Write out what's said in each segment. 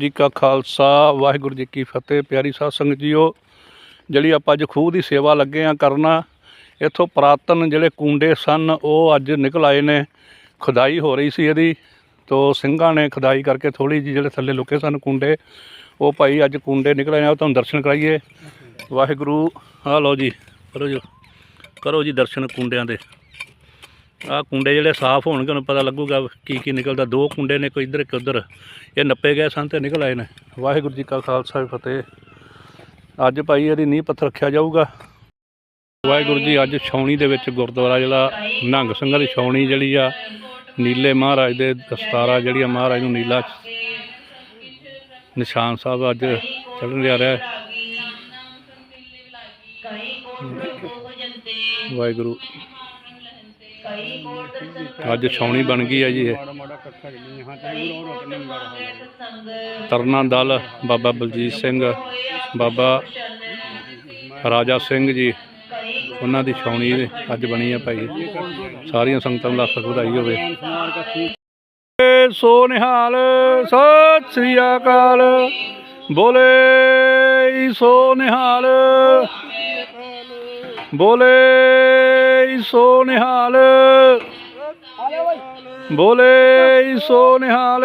ਜੀ ਕਾ ਖਾਲਸਾ, ਵਾਹਿਗੁਰੂ ਜੀ ਕੀ ਫਤਿਹ। ਪਿਆਰੀ ਸਾਧ ਸੰਗਤ ਜੀਓ, ਜਿਹੜੀ ਆਪਾਂ ਅੱਜ ਖੂਹ ਦੀ ਸੇਵਾ ਲੱਗੇ ਆ ਕਰਨਾ, ਇੱਥੋਂ ਪ੍ਰਾਤਨ ਜਿਹੜੇ ਕੁੰਡੇ ਸਨ, ਉਹ ਅੱਜ ਨਿਕਲ ਆਏ ਨੇ। ਖੁਦਾਈ ਹੋ ਰਹੀ ਸੀ ਇਹਦੀ, ਤੋ ਸਿੰਘਾਂ ਨੇ ਖੁਦਾਈ ਕਰਕੇ ਥੋੜੀ ਜਿਹੀ ਜਿਹੜੇ ਥੱਲੇ ਲੁਕੇ ਸਨ ਕੁੰਡੇ, ਉਹ ਭਾਈ ਅੱਜ ਕੁੰਡੇ ਨਿਕਲ ਆਏ ਆ ਉਹ ਤੁਹਾਨੂੰ ਦਰਸ਼ਨ ਕਰਾਈਏ। ਵਾਹਿਗੁਰੂ, ਆ ਲਓ ਜੀ, ਕਰੋ ਜੀ ਕਰੋ ਜੀ ਦਰਸ਼ਨ ਕੁੰਡਿਆਂ ਦੇ। ਆਹ ਕੁੰਡੇ ਜਿਹੜੇ ਸਾਫ਼ ਹੋਣਗੇ, ਉਹਨੂੰ ਪਤਾ ਲੱਗੂਗਾ ਕੀ ਕੀ ਨਿਕਲਦਾ। ਦੋ ਕੁੰਡੇ ਨੇ ਕੋਈ ਇੱਧਰ, ਇੱਕ ਉੱਧਰ। ਇਹ ਨੱਪੇ ਗਏ ਸਨ ਤੇ ਨਿਕਲ ਆਏ ਨੇ। ਵਾਹਿਗੁਰੂ ਜੀ ਕਾ ਖਾਲਸਾ ਫਤਿਹ। ਅੱਜ ਭਾਈ ਇਹਦੀ ਨੀਂਹ ਪੱਥਰ ਰੱਖਿਆ ਜਾਊਗਾ। ਵਾਹਿਗੁਰੂ ਜੀ, ਅੱਜ ਛਾਉਣੀ ਦੇ ਵਿੱਚ ਗੁਰਦੁਆਰਾ ਜਿਹੜਾ ਨੰਗ ਸਿੰਘਾਂ ਦੀ ਛਾਉਣੀ ਜਿਹੜੀ ਆ, ਨੀਲੇ ਮਹਾਰਾਜ ਦੇ ਦਸਤਾਰਾ ਜਿਹੜੀ ਆ, ਮਹਾਰਾਜ ਨੂੰ ਨੀਲਾ ਨਿਸ਼ਾਨ ਸਾਹਿਬ ਅੱਜ ਚੱਲਣ ਜਾ ਰਿਹਾ ਹੈ। ਵਾਹਿਗੁਰੂ। ਅੱਜ ਛਾਉਣੀ ਬਣ ਗਈ ਹੈ ਜੀ ਇਹ। ਤਰਨਾ ਦਲ ਬਾਬਾ ਬਲਜੀਤ ਸਿੰਘ ਬਾਬਾ ਰਾਜਾ ਸਿੰਘ ਜੀ ਉਹਨਾਂ ਦੀ ਛਾਉਣੀ ਅੱਜ ਬਣੀ ਹੈ ਭਾਈ। ਸਾਰੀਆਂ ਸੰਗਤਾਂ ਨੂੰ ਲੱਖ ਵਧਾਈ ਹੋਵੇ। ਸੋ ਨਿਹਾਲ ਸਤਿ ਸ੍ਰੀ ਅਕਾਲ। ਬੋਲੇ ਸੋ ਨਿਹਾਲ ਬੋਲੇ ਸੋ ਨਿਹਾਲ। ਬੋਲੇ ਸੋ ਨਿਹਾਲ।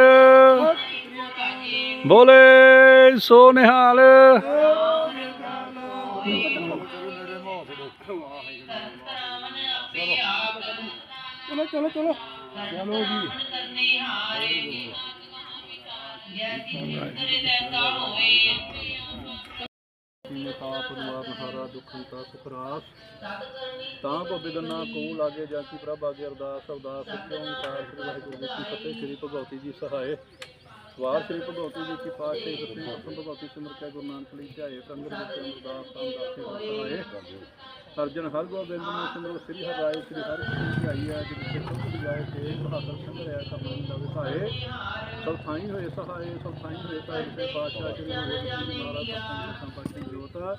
ਬੋਲੇ ਸੋ ਨਿਹਾਲ। ਚਲੋ ਚਲੋ। ਚਲੋ ਚਲੋ ਜੀ ਤਾਪ ਨਿਵਾਰਨ ਹਾਰਾ ਦੁੱਖਾਂ ਕਾ ਸੁਖਰਾਸ ਤਾਂ ਕੋ ਬਿਗਨਾ ਕੋ ਲਾਗੇ ਜਾ ਕੀ ਪ੍ਰਭ ਆਗੇ ਅਰਦਾਸ ਅਰਦਾਸ ਸਤਿ ਓੰਕਾਰ ਸ੍ਰੀ ਵਾਹਿਗੁਰੂ ਜੀ ਕੀ ਫਤਿਹ, ਸ੍ਰੀ ਭਗਵਤੀ ਜੀ ਸਹਾਏ। ਵਾਰ ਸ੍ਰੀ ਭਗਵਤੀ ਜੀ ਕੀ ਪਾਤਸ਼ਾਹੀ ਸਤਿ ਸ੍ਰੀ ਭਗਵਤੀ ਸਿਮਰ ਕੇ ਗੁਰੂ ਨਾਨਕ ਲਈ ਧਿਆਏ, ਸੰਗਤ ਵਿੱਚ ਅਰਦਾਸ ਤਾਂ ਦਾਸੇ ਸਹਾਏ। ਅਰਜਨ ਹਰ ਗੋਬਿੰਦ ਨੂੰ ਸਿਮਰੋ, ਸ੍ਰੀ ਹਰਿ ਰਾਏ, ਸ੍ਰੀ ਹਰਿ ਕ੍ਰਿਸ਼ਨ ਧਿਆਈ ਹੈ ਜਿਸ ਤੇ ਸੁਖ ਜਾਏ ਤੇ ਬਹਾਦਰ ਸਿੰਘ ਰਿਆ ਕਰਮ ਦਾ ਵਿਖਾਏ ਸਭ ਥਾਈ ਹੋਏ ਸਹਾਏ, ਸਭ ਥਾਈ ਹੋਏ ਤਾਈ ਦੇ ਪਾਤਸ਼ਾਹ ਸ੍ਰੀ ਗੁਰੂ ਗੋਬਿੰਦ ਸਿੰਘ ਮਹਾਰਾਜ ਸਤਿ ਸੰਪਾਤੀ ਜੋਤ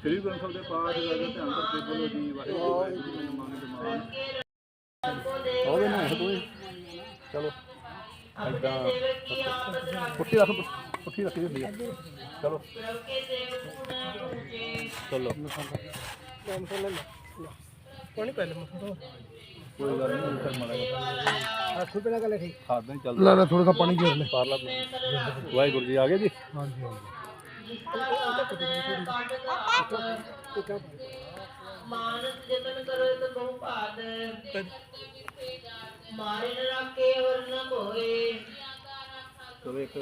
ਸ੍ਰੀ ਗੁਰੂ ਸਾਹਿਬ ਦੇ ਪਾਠ ਲਾਗੇ ਧਿਆਨ ਕਰਕੇ ਬੋਲੋ ਜੀ ਵਾਹਿਗੁਰੂ ਵਾਹਿਗੁਰੂ ਜੀ ਮੰਗ ਜਮਾਨ ਹੋਵੇ ਨਾ ਹੋਵੇ ਚਲੋ। ਐਦਾਂ ਪੁੱਠੀ ਰੱਖ ਪੁੱਠੀ ਰੱਖੀ ਹੁੰਦੀ ਹੈ ਚਲੋ। ਚਲੋ। ਪਾਣੀ ਪੈ ਲੈ ਮਸਾ ਕੋਈ ਗੱਲ ਨਹੀਂ ਫਿਰ ਮਾੜਾ ਆ ਖੁਦ ਨਾ ਗੱਲ ਠੀਕ। ਖਾਦਾਂ ਹੀ ਚੱਲ ਲੈ ਲੈ ਥੋੜਾ ਸਾ ਪਾਣੀ ਘੇਰ ਲੈ। ਪਾਰਲਾ ਵਾਹਿਗੁਰੂ ਜੀ ਆ ਗਏ ਜੀ? ਹਾਂਜੀ। ਮਾਨਸ ਜਤਨ ਕਰੋ ਤੇ ਬਹੁ ਭਾਦ ਮਾਰੇ ਨ ਰਾਖੇ ਹੋਰ ਨ ਕੋਏ ਚਲੋ ਇੱਕ